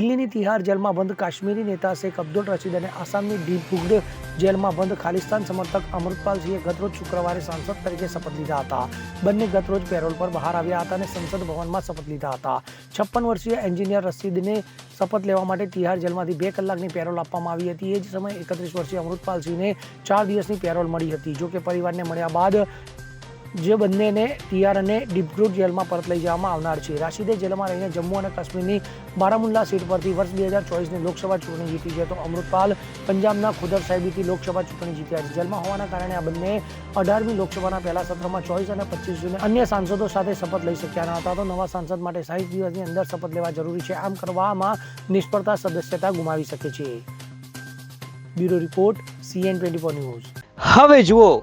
દિલ્હીની તિહાર જેલમાં બંધ કાશ્મીરી નેતા શેખ અબ્દુલ રશીદ અને આસામની ડીપુગડ જેલમાં બંધ ખાલિસ્તાન સમર્થક અમૃતપાલસિંહે ગતરોજ શુક્રવારે સાંસદ તરીકે શપથ લીધા હતા. બંને ગતરોજ પેરોલ પર બહાર આવ્યા હતા અને સંસદ ભવનમાં શપથ લીધા હતા. છપ્પન વર્ષીય એન્જિનિયર રશીદને શપથ લેવા માટે તિહાર જેલમાંથી બે કલાકની પેરોલ આપવામાં આવી હતી. એ જ સમયે એકત્રીસ વર્ષીય અમૃતપાલસિંહને ચાર દિવસની પેરોલ મળી હતી જો કે પરિવારને મળ્યા બાદ જે બંનેને ટીઆર અને ડિબ્રુટ જેલમાં પરત લઈ જવામાં આવનાર છે. રાશિદે જેલમાં રહીને જમ્મુ અને કાશ્મીરની બારામુલ્લા સીટ પરથી વર્ષ બે હજાર ચોવીસની લોકસભા ચૂંટણી જીતી છે. તો અમૃતપાલ પંજાબના ખુદર સાહેબીથી લોકસભા ચૂંટણી જીત્યા છે. જેલમાં હોવાના કારણે આ બંને અઢારમી લોકસભાના પહેલા સત્રમાં ચોવીસ અને પચીસ જૂને અન્ય સાંસદો સાથે શપથ લઈ શક્યા ન હતા. તો નવા સાંસદ માટે સાહીઠ દિવસની અંદર શપથ લેવા જરૂરી છે. આમ કરવામાં નિષ્ફળતા સદસ્યતા ગુમાવી શકે છે. Bureau report, CN twenty four news. હવે જુઓ